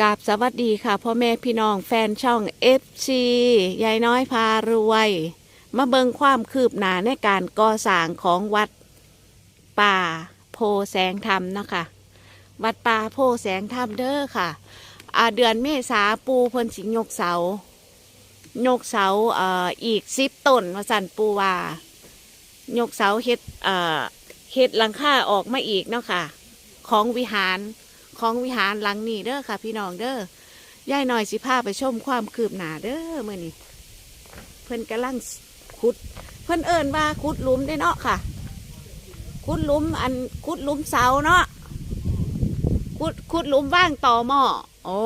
กับสวัสดีค่ะพ่อแม่พี่น้องแฟนช่อง FC ยายน้อยพารวย มาเบิงความคืบหน้าในการก่อสร้างของวัดป่าโพแสงธรรมนะคะ วัดป่าโพแสงธรรมเด้อค่ะอาเดือนเมษาปูเพิ่นสิยกเสายกเสาเอ่ออีกสิบต้นว่าสั่นปูว่ายกเสาเฮ็ดเอ่อเฮ็ดหลังคาออกมาอีกเนาะค่ะ ของวิหาร ของวิหารหลังนี้เด้อค่ะ พี่น้องเด้อย่ายหน่อยสิพาไปชมความคืบหน้าเด้อเมื่อนี้เพิ่นกำลังขุด เพิ่นเอิ้นว่าขุดหลุมได้เนาะค่ะขุดหลุมอันขุดหลุมเสาเนาะขุดขุดหลุมว่างต่อหม้อโอ้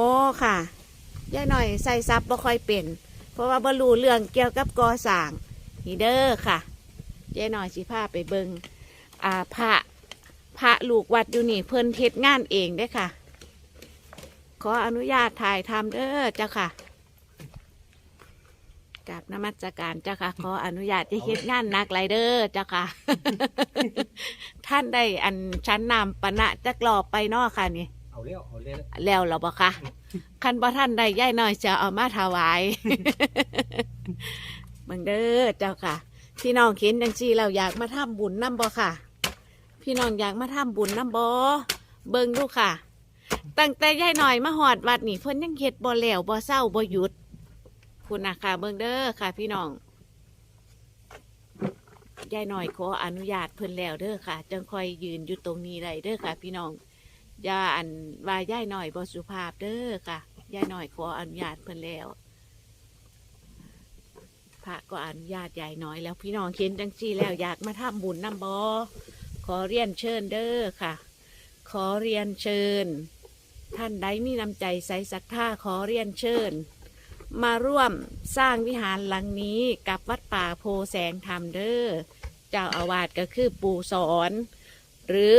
ค่ะย่ายหน่อยใส่ซับบ่ค่อยเป็น เพราะว่าบ่รู้เรื่องเกี่ยวกับก่อสร้างนี่เด้อค่ะย่ายหน่อยสิพาไปเบิงอาพระ พระลูกวัดอยู่นี่เพิ่นเฮ็ดงานเองได้ค่ะ ขออนุญาตถ่ายทำเด้อเจ้าค่ะกราบนมัสการเจ้าค่ะ ขออนุญาตที่เฮ็ดงานนักไรเด้อเจ้าค่ะ ท่านได้อันชั้นนำปณะจักรอบไปนอค่ะนี่เอาเร็วเอาเร็วแล้วเราบ่ค่ะคันบ่ท่านได้ย่ายน้อยจะเอามาถวายเบิ่งเด้อเจ้าค่ะ พี่น้องเห็นจังซี่เราอยากมาทำบุญนํบ่ค่ะ พี่น้องอยากมาทำบุญนํบ่เบิงดูค่ะ ตั้งแต่ย่ายหน้อยมาหอดวัดนี่เพิ่นยังเฮ็ดบ่แล้วบ่เศร้าบ่หยุดคุณนะค่ะเบิงเด้อค่ะ พี่น้องยายหน้อยขออนุญาตเพิ่นแล้วเด้อค่ะจังค่อยยืนอยู่ตรงนี้ได้เด้อค่ะ พี่น้องอย่าอันว่ายายหน่อยบ่สุภาพเด้อค่ะยายหน่อยขออนุญาตเพิ่นแล้วพระก็อนุญาตยายน้อยแล้วพี่น้องเห็นจังซี่แล้วอยากมาทำบุญน้ำบ่ข อเรียนเชิญเด้อค่ะ ขอเรียนเชิญ ท่านใดมีน้ำใจใสศรัทธาขอเรียนเชิญ มาร่วมสร้างวิหารหลังนี้กับวัดป่าโพแสงธรรมเด้อเจ้าอาวาสก็คือปู่สอน หรือ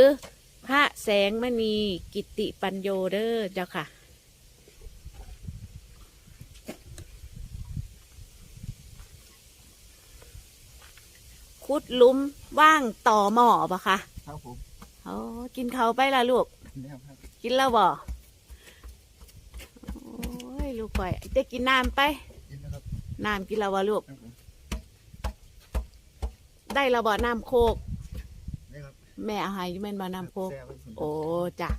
พระแสงมณีกิติปัญโยเด้อเจ้าค่ะ คุดหลุมว่างต่อหม้อปะคะครับผมโอ้กินเขาวไปละลูกเนี่ยครับกินแล้วบ่โอ้ยลูกข่อยจะกินน้ำไป กินนะครับน้ำกินแล้วบ่ลูก ครับผมได้แล้วบ่น้ำโคกนี่ครับแม่เอาให้อยูแม่นบ่น้ำโคก แซ่บครับโอ้จ้ะ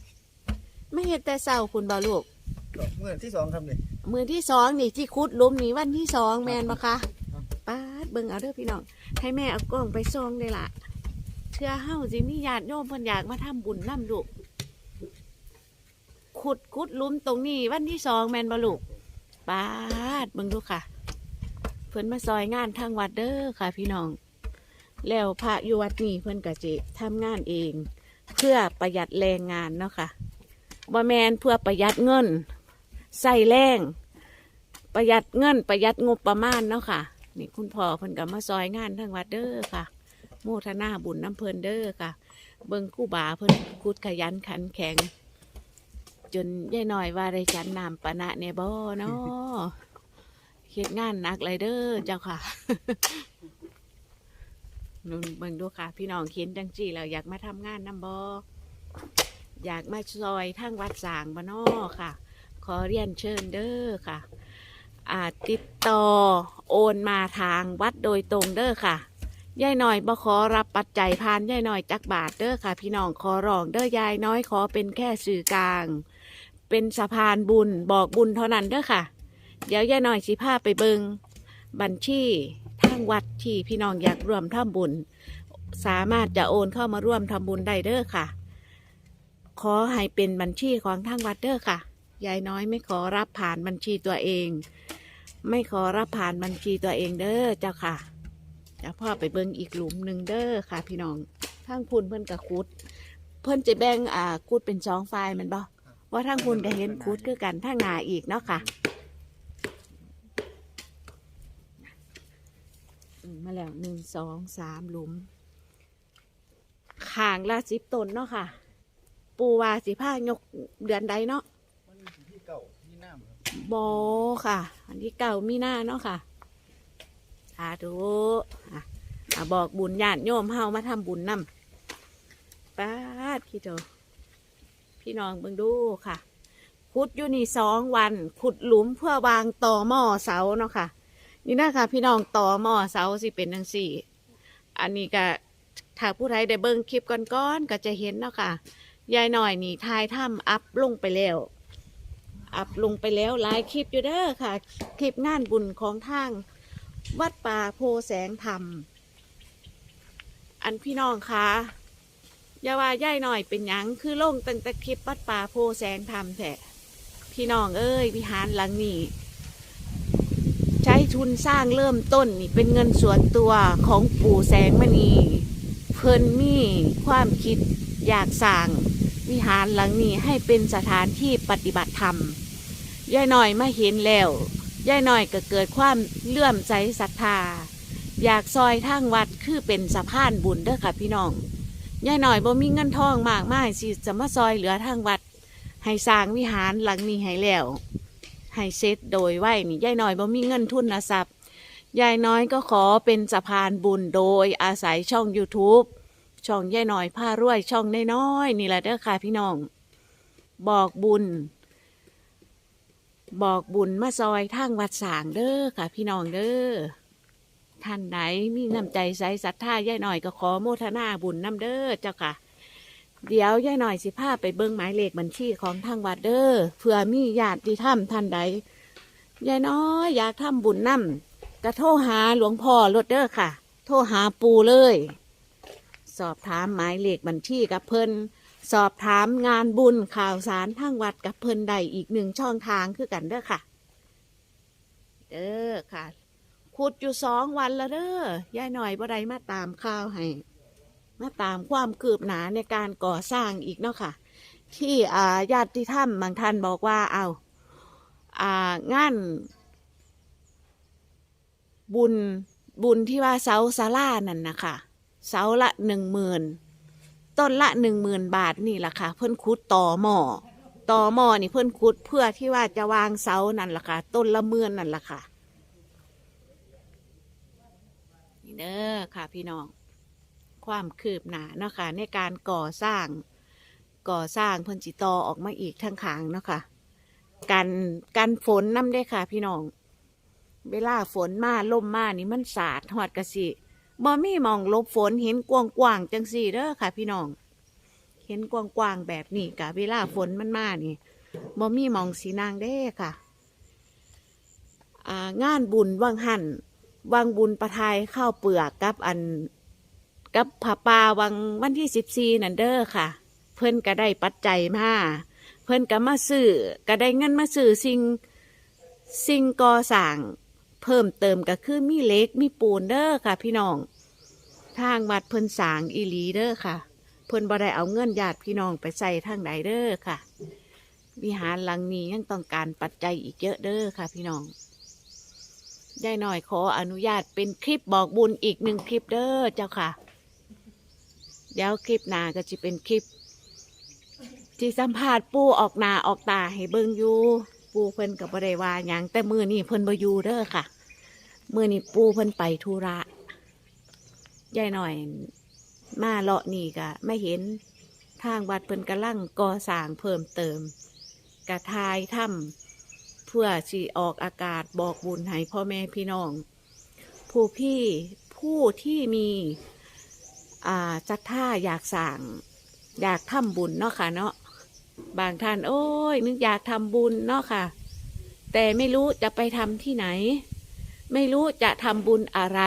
ไม่เห็นแต่เศร้าคุณบ่ลูกเมื่อที่สองครับนี่มือที่สองนี่ที่คุดหลุมนี่วันที่สองแมนปะคะครับ ป้าดเบิ่งเอาเด้อพี่น้องให้แม่เอากล้องไปซองเลยล่ะเชื่อเฮาสิมีญาติโยมเพิ่นอยากมาทำบุญนํลูกขุดขุดลุมตรงนี้วันที่สองแมนบลูกป้าดเบิ่งดูค่ะ เพิ่นมาซอยงานทางวัดเด้อค่ะ พี่น้อง แล้วพระอยู่วัดนี้เพิ่นก็จะทำงานเอง เพื่อประหยัดแรงงานเนาะค่ะบ่แมนเพื่อประหยัดเงินใส่แรงประหยัดเงินประหยัดงบประมาณเนาะค่ะ นี่คุณพ่อเพิ่นก็มาซอยงานทั้งวัดเด้อค่ะ โมทนาบุญน้ำเพิ่นเด้อค่ะ เบิ่งคู่บาเพิ่นคุดขยันขันแข็ง จนยายน้อยว่าได้จันนำปะนะเนบ่เนาะเฮ็ดงานหนักเลยเด้อเจ้าค่ะนุ่นเบิ่งดูค่ะ พี่น้องเห็นจังจีแล้วอยากมาทำงานน้ำบ่อยากมาซอยทั้งวัดสางบ่นอค่ะ ขอเรียนเชิญเด้อค่ะ ติดต่อโอนมาทางวัดโดยตรงเด้อค่ะยายน้อยบ่ขอรับปัจจัยพานยายน้อยจักบาทเด้อค่ะ พี่น้องขอร้องเด้อยายน้อยขอเป็นแค่สื่อกลาง เป็นสะพานบุญบอกบุญเท่านั้นเด้อค่ะ เดี๋ยวยายน้อยสิพาไปเบิงบัญชีทางวัดที่พี่น้องอยากร่วมทำบุญ สามารถจะโอนเข้ามาร่วมทำบุญได้เด้อค่ะ ขอให้เป็นบัญชีของทางวัดเด้อค่ะ ยายน้อยไม่ขอรับผ่านบัญชีตัวเอง ไม่ขอรับผ่านบัญชีตัวเองเด้อเจ้าค่ะจะพ่อไปเบิ่งอีกหลุมหนึ่งเด้อค่ะ พี่น้องทางคุณเพิ่อนกับคุด เพิ่อนจะแบ่งอ่าคุดเป็นสองไฟล์แมันบ่ว่าทางคุณก็เห็นคุดคือกันทางหนาอีกเนาะค่ะมาแล้วหนึ่งสองสามหลุมขางละสิบตนเนาะค่ะ ปูวาสิผ้ายกเดือนใดเนาะ มันที่เก่าที่น้ำครั บอค่ะ อันที่เก่ามีหน้าเนาะค่ะสาธุอะบอกบุญญาติโยมเฮามาทำบุญนำป้าดคิดเถอพี่น้องเบิ่งดูค่ะ ขุดอยู่นี่สองวัน ขุดหลุมเพื่อวางต่อหม้อเสาเนาะค่ะ นี่นะคะ พี่น้องต่อหม้อเสาสิเป็นจังสี่ อันนี้ก็ถ้าผู้ใดได้เบิ่งคลิปก่อนๆก็จะเห็นเนาะค่ะยายหน่อยนี่ทายถ้ำอัพลงไปแล้ว อัพลงไปแล้วหลายคลิปอยู่เด้อค่ะ คลิปงานบุญของทาง วัดป่าโพแสงธรรม อันพี่น้องคะอย่าว่าย่ายหน่อยเป็นหยังคือลงตั้งแต่คลิปวัดป่าโพแสงธรรมแท้พี่น้องเอ้ยวิหารหลังนี้ใช้ทุนสร้างเริ่มต้นนี่เป็นเงินส่วนตัวของปู่แสงมณีเพิ่นมีความคิดอยากสร้างวิหารหลังนี้ให้เป็นสถานที่ปฏิบัติธรรม ยายหน่อยมาเห็นแล้วยายหน่อยก็เกิดความเลื่อมใสศรัทธา อยากซอยทางวัดคือเป็นสะพานบุญเด้อค่ะพี่น้องยายหน่อยบ่มีเงินทองมากมายสิจะมาซอยเหลือทางวัด ให้สร้างวิหารหลังนี้ให้แล้วให้เสร็จโดยไหว้นี่ยายน้อยบ่มีเงินทุนนะทรัพย์ยายน้อยก็ขอเป็นสะพานบุญโดยอาศัยช่อง YouTube ช่องยายน้อยผ้ารวยช่องน้อยๆนี่แหละเด้อค่ะพี่น้อง บอกบุญ บอกบุญมาซอยทางวัดสางเด้อค่ะ พี่น้องเด้อท่านไหนมีน้ำใจใสศรัทธายายน้อยก็ขอโมทนาบุญน้ำเด้อเจ้าค่ะ เดี๋ยวยายหน่อยสิพาไปเบิ้งหมายเลขบัญชีของทางวัดเด้อเผื่อมีญาติธรรมท่านใดยายน้อยอยากทำบุญนำก็โทรหาหลวงพ่อรถเด้อค่ะ โทรหาปูเลย สอบถามหมายเลขบัญชีกับเพิ่น สอบถามงานบุญข่าวสารทางวัดกับเพิ่นใดอีกหนึ่งช่องทางคือกันเด้อค่ะ เด้อค่ะขุดอยู่สองวันแล้วเด้อยายหน่อยบ่ได้มาตามข่าวให้มาตามความคืบหนาในการก่อสร้างอีกเนาะค่ะ ที่อาญาติธรรมบางท่านบอกว่าเอาอ่างานบุญบุญที่ว่าเสาศาลานั่นนะคะเสาละหนึ่งหมื่น ต้นละหนึ่งหมื่นบาทนี่แหละค่ะ เพิ่นคุดต่อหม้อต่อหม้อนี่เพิ่นคุดเพื่อที่ว่าจะวางเสานั่นแหละค่ะ ต้นละหมื่นนั่นแหละค่ะนี่เด้อค่ะพี่น้อง ความคืบหน้าเนาะค่ะในการก่อสร้าง ก่อสร้างเพิ่นจิตอออกมาอีกทางขางเนาะค่ะกันกันฝนน้ำได้ค่ะ พี่น้อง เวลาฝนมาลมมานี่มันสาดหอดกระสิ บ่มีมองลบฝนเห็นกว้างกวางๆจังสี่เด้อค่ะ พี่น้อง เห็นกว้างกวางๆแบบนี้กะเวลาฝนมันมานี่บ่มีมองสีนางเด้อค่ะงานบุญวังหันวังบุญประทายข้าวเปลือกกับอันกับผาป่าวังวันที่สิบสี่นันเด้อค่ะ เพิ่อนก็ได้ปัจจัยมาเพิ่อนก็มาซื้อก็ได้เงินมาซื้อสิ่งสิ่งก่อสร้าง เพิ่มเติมก็คือมีเล็กมีปูนเด้อค่ะ พี่น้อง ทางวัดเพิ่นสางอีลีเด้อค่ะ เพิ่นบ่ได้เอาเงินญาติพี่น้องไปใส่ทางใดเด้อค่ะ วิหารหลังนี้ยังต้องการปัจจัยอีกเยอะเด้อค่ะ พี่น้องยายหน่อยขออนุญาตเป็นคลิปบอกบุญอีกหนึ่งคลิปเด้อเจ้าค่ะ เดี๋ยวคลิปหน้าก็จะเป็นคลิป ที่สัมภาษณ์ปูออกหน้าออกตาให้เบิ่งอยู่ ปูเพิ่นกับบ่ได้ว่าหยังแต่มือนี่เพิ่นบ่อยู่เด้อค่ะ มื่อนี่ปูเพิ่นไปธุระยายหน่อย มาเลาะนี่ก็ไม่เห็นทางวัดเพิ่นกำลังก่อสร้างเพิ่มเติม กระทายถ้ำเพื่อสิออกอากาศบอกบุญให้พ่อแม่พี่น้อง ผู้พี่ผู้ที่มีจัดท่าอยากสั่งอยากทำบุญเนาะค่ะเนาะบางท่าน โอ้ยนึกอยากทำบุญเนาะค่ะ แต่ไม่รู้จะไปทำที่ไหน ไม่รู้จะทำบุญอะไร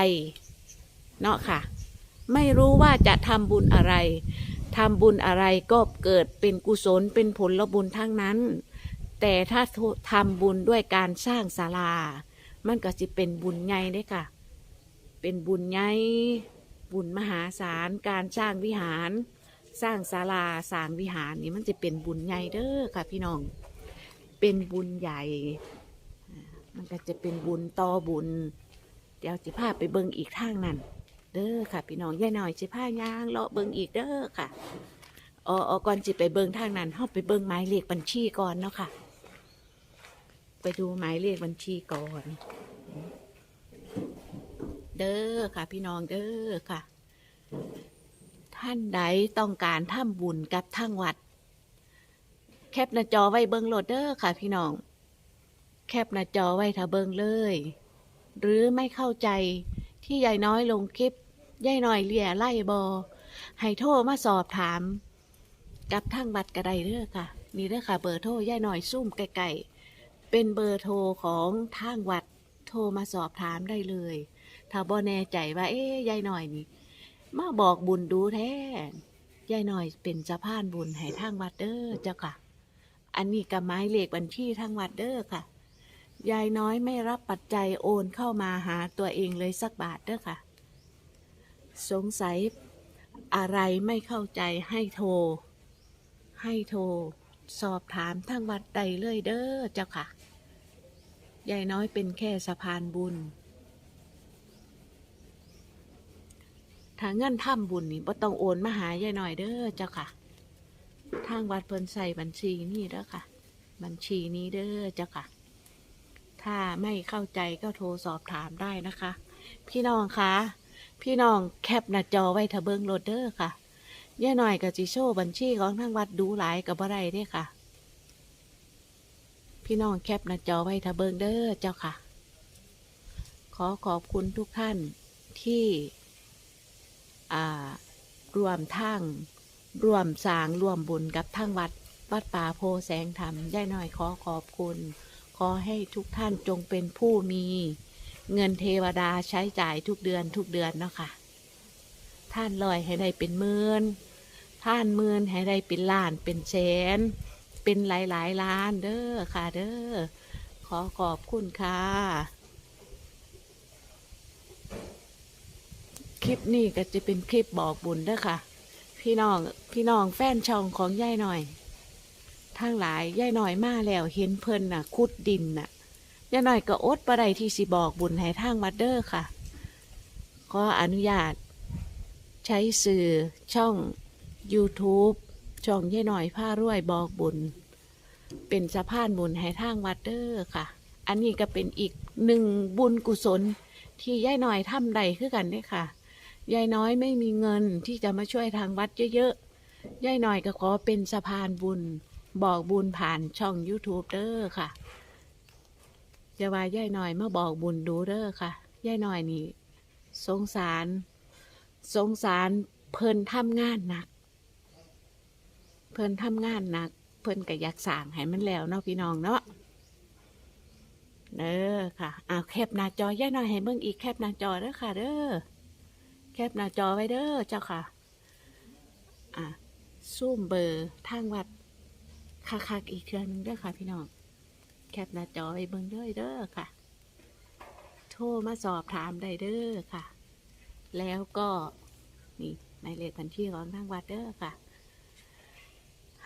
เนาะค่ะ ไม่รู้ว่าจะทำบุญอะไรทำบุญอะไรก็เกิดเป็นกุศลเป็นผลบุญทั้งนั้น แต่ถ้าทำบุญด้วยการสร้างศาลา มันก็จะเป็นบุญใหญ่เด้ค่ะ เป็นบุญใหญ่บุญมหาศาลการสร้างวิหาร สร้างศาลาสร้างวิหารนี่มันจะเป็นบุญใหญ่เด้อค่ะพี่น้อง เป็นบุญใหญ่ มันก็จะเป็นบุญต่อบุญ เดี๋ยวจะพาไปเบิงอีกทางนั้นเด้อค่ะ พี่น้องย่หน่อยจะพาย่างเลาะเบิงอีกเด้อค่ะอ๋ออ๋อก่อนจะไปเบิงทางนั้นเฮาไปเบิงหมายเลขบัญชีก่อนเนาะค่ะ ไปดูหมายเลขบัญชีก่อน เด้อค่ะ พี่น้องเด้อค่ะ ท่านใดต้องการทำบุญกับทางวัด แคปหน้าจอไว้เบิ่งโหลดเด้อค่ะ พี่น้อง แคปหน้าจอไว้ถ้าเบิงเลย หรือไม่เข้าใจที่ยายน้อยลงคลิปยายน้อยเลียไล่บอ ให้โทรมาสอบถาม กับทางบัตรกระไดเด้อค่ะ นี่เด้อค่ะ เบอร์โทรยายน้อยซุ่มไกลๆเป็นเบอร์โทรของทางวัดโทรมาสอบถามได้เลย ถ้าบ่แน่ใจว่าเอ๊ยยายน้อยนี่มาบอกบุญดูแท้ยายน้อยเป็นสะพานบุญให้ทางวัดเด้อเจ้าค่ะ อันนี้กับไม้เหลขบัญชีทางวัดเด้อค่ะ ยายน้อยไม่รับปัจจัยโอนเข้ามาหาตัวเองเลยสักบาทเด้อค่ะ สงสัยอะไรไม่เข้าใจให้โทร ให้โทร สอบถามทางวัดใดเลยเด้อเจ้าค่ะ ยายน้อยเป็นแค่สะพานบุญ ถ้าเงินทำบุญนี่บ่ต้องโอนมาหายายหน่อยเด้อเจ้าค่ะ ทางวัดเพิ่นใส่บัญชีนี่เด้อค่ะ บัญชีนี้เด้อเจ้าค่ะ ถ้าไม่เข้าใจก็โทรสอบถามได้นะคะ พี่น้องคะพี่น้องแคปหน้าจอไว้ถ้าเบิงโหลดเด้อค่ะย่าหน่อยกับจิโชบัญชีของทางวัดดูหลายกับบ่ได้เด้อค่ะ พี่น้องแคปหน้าจอไว้ถ้าเบิงเด้อเจ้าค่ะ ขอขอบคุณทุกท่านที่รวมทั้งรวมสางรวมบุญกับทั้งวัดวัดป่าโพแสงธรรมย่ายน้อยขอขอบคุณ ขอให้ทุกท่านจงเป็นผู้มีเงินเทวดาใช้จ่ายทุกเดือนทุกเดือนเนาะค่ะ ท่านลอยให้ได้เป็นหมื่น ท่านหมื่นให้ได้เป็นล้านเป็นแสน เป็นหลายหลายล้านเด้อค่ะเด้อ ขอขอบคุณค่ะ คลิปนี้ก็จะเป็นคลิปบอกบุญเด้อค่ะ พี่น้อง พี่น้องแฟนช่องของย่ายหน่อย ทั้งหลายย่ายหน่อยมาแล้วเห็นเพิ่นน่ะขุดดินน่ะย่ายหน่อยก็อดประไดที่สิบอกบุญให้ทางวัดเด้อค่ะ ขออนุญาต ใช้สื่อช่อง YouTube ช่องย่ายหน่อยผ้ารวยบอกบุญ เป็นสะพานบุญให้ทางวัดเด้อค่ะ อันนี้ก็เป็นอีกหนึ่งบุญกุศลที่ย่ายหน่อยทำใดคือกันเด้อค่ะยายน้อยไม่มีเงินที่จะมาช่วยทางวัดเยอะๆ ยายน้อยก็ขอเป็นสะพานบุญ บอกบุญผ่านช่อง YouTube เด้อค่ะจะว่ายายหน้อยมาบอกบุญดูเด้อค่ะยายหน้อยนี่สงสาร สงสารเพิ่นทำงานหนัก เพิ่นทำงานหนัก เพิ่นก็อยากสั่งให้มันแล้วเนาะพี่น้องเนาะเด้อค่ะอ้าวแคปหน้าจอยายหน้อยให้เบิ่งอีกแคปหน้าจอเด้อค่ะ เด้อแคปหน้าจอไว้เด้อเจ้าค่ะ อะซูมเบอร์ทางวัด คักๆอีกเครื่องหนึงเด้อค่ะ พี่น้องแคปหน้าจอไว้เบิ่งเด้อเด้อค่ะ โทรมาสอบถามได้เด้อค่ะ แล้วก็นี่หมายเลขบัญชีของทางวัดเด้อค่ะ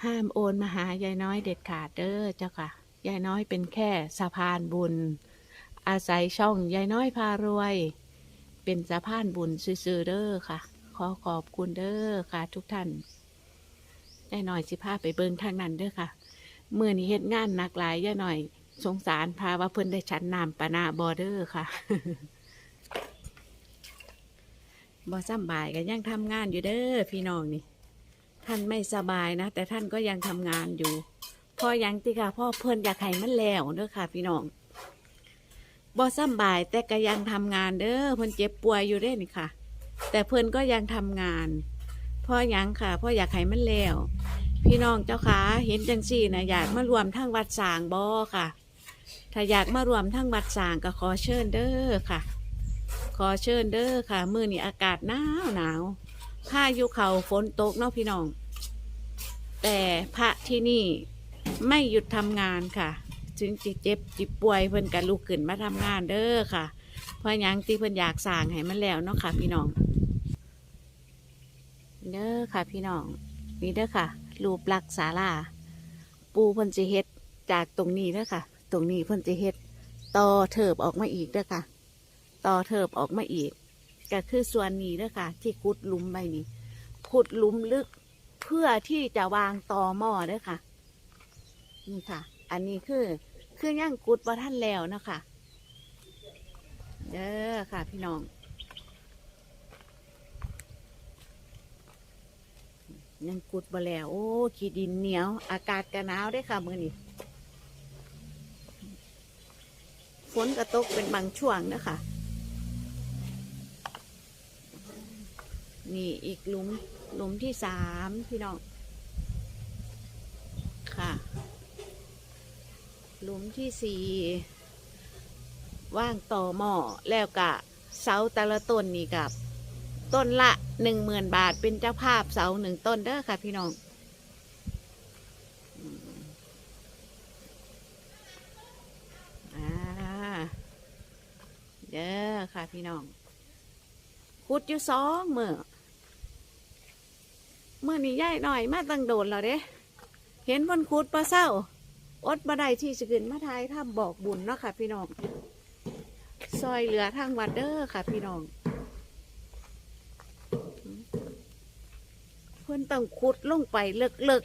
ห้ามโอนมาหายายน้อยเด็ดขาดเด้อเจ้าค่ะยายน้อยเป็นแค่สะพานบุญ อาศัยช่องยายน้อยพารวย เป็นสะพานบุญซื่อๆเด้อค่ะ ขอขอบคุณเด้อค่ะทุกท่าน ย่หน่อยสิพาไปเบิงทางนั้นเด้อค่ะเมื่อนี้เฮ็ดงานหนักหลายย่หน่อย สงสารพาว่าเพิ่นได้ชั้นน้ำปานาบอเดอร์ค่ะบ่สบายก็ยังทำงานอยู่เด้อพี่น้องนี่ ท่านไม่สบายนะ แต่ท่านก็ยังทำงานอยู่พ่อยังติค่ะพ่อเพิ่นอยากให้มันแล้วเด้อค่ะ พี่น้องบ่สบายแต่ก็ยังทำงานเด้อเพิ่นเจ็บป่วยอยู่เด้นี่ค่ะ แต่เพิ่นก็ยังทำงานพ่อยังค่ะพ่ออยากให้มันแล้ว พี่น้องเจ้าค่ะเห็นจังซี่นะอยากมารวมทั้งวัดสางบ่ค่ะ ถ้าอยากมารวมทั้งวัดสางก็ขอเชิญเด้อค่ะ ขอเชิญเด้อค่ะ มื้อนี้อากาศหนาวหนาวพายุเขาฝนตกเนาะพี่น้อง แต่พระที่นี่ไม่หยุดทำงานค่ะ ถึงจิเจ็บจิป่วยเพิ่นกันลุกขึ้นมาทำงานเด้อค่ะ เพราะยังที่เพิ่นอยากสร้างให้มันแล้วเนาะค่ะ พี่น้องเด้อค่ะ พี่น้องนี่เด้อค่ะ รูปลักษณ์ศาลาปูเพิ่นสิเฮ็ดจากตรงนี้เด้อค่ะ ตรงนี้เพิ่นสิเฮ็ดต่อเถิบออกมาอีกเด้อค่ะ ต่อเถิบออกมาอีก ก็คือส่วนนี้เด้อค่ะ ที่ขุดลุมไปนี่ขุดลุมลึกเพื่อที่จะวางต่อหม้อเด้อค่ะ นี่ค่ะ อันนี้คือคือย่างกุดว่าท่านแล้วนะคะเด้อค่ะ พี่น้อง ยังกุดบ่แล้ว โอ้ขี้ดินเหนียว อากาศก็หนาวได้ค่ะมือนี้ฝนก็ตกเป็นบางช่วงนะคะนี่อีกหลุมหลุมที่สามพี่น้อง ค่ะ หลุมที่สี่ว่างต่อหม้อแล้วกะเสาแต่ละต้นนี่กับ ต้นละ หนึ่งหมื่นบาทเป็นเจ้าภาพเสาหนึ่งต้นเด้อค่ะ พี่น้องอ่าเด้อค่ะ พี่น้องขุดอยู่สองเมื่อเมื่อนี้ย่ายหน่อยมาตั้งโดนแล้วเด้ เห็นบนขุดปลาเศร้า อดบัไดที่สกึนมาทายถ้ำบอกบุญเนาะค่ะ พี่น้อง ซอยเหลือทางวัดเด้อค่ะ พี่น้อง พื่นต้องขุดลงไปเลิก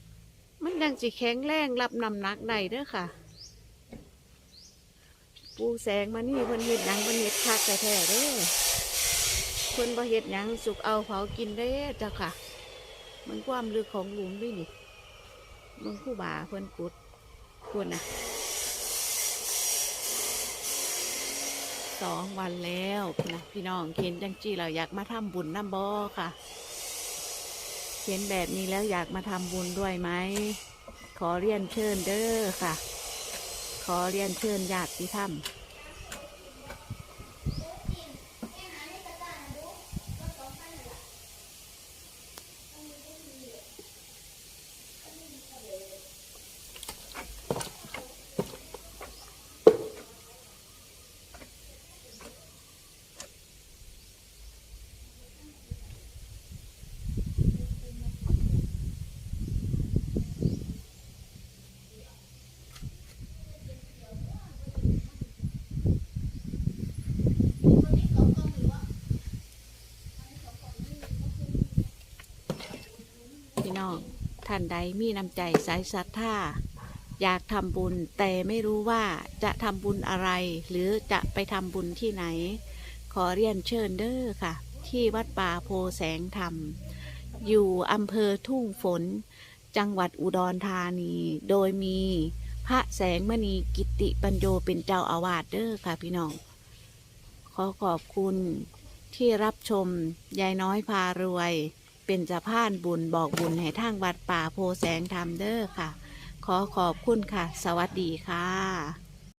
ๆ มันยังสิแข็งแรงรับน้ำหนักได้เด้อค่ะ ปูแสงมานี่เพิ่นเฮ็ดหยังเพิ่นเฮ็ดคักแท้ๆเด้อเพิ่นบ่เฮ็ดหยังสุกเอาเผากินได้เจ้าค่ะ มันความลึกของหลุมด้วยนี่มึงผู้บ่าเพิ่นกุดควรนะสองวันแล้วนะพี่น้องเห็นจังจีเราอยากมาทำบุญน้ำบอค่ะ เห็นแบบนี้แล้วอยากมาทำบุญด้วยไหม ขอเรียนเชิญเด้อค่ะ ขอเรียนเชิญญาติธรรม น้อง ท่านใดมีน้ำใจสายศรัทธาอยากทำบุญแต่ไม่รู้ว่าจะทำบุญอะไร หรือจะไปทำบุญที่ไหน ขอเรียนเชิญเด้อค่ะ ที่วัดป่าโพแสงธรรม อยู่อำเภอทุ่งฝน จังหวัดอุดรธานี โดยมีพระแสงมณีกิติปัญโยเป็นเจ้าอาวาสเด้อค่ะพี่น้อง ขอขอบคุณที่รับชมยายน้อยพารวย เป็นสะพานบุญบอกบุญให้ทางวัดป่าโพแสงธรรมเด้อค่ะ ขอขอบคุณค่ะ สวัสดีค่ะ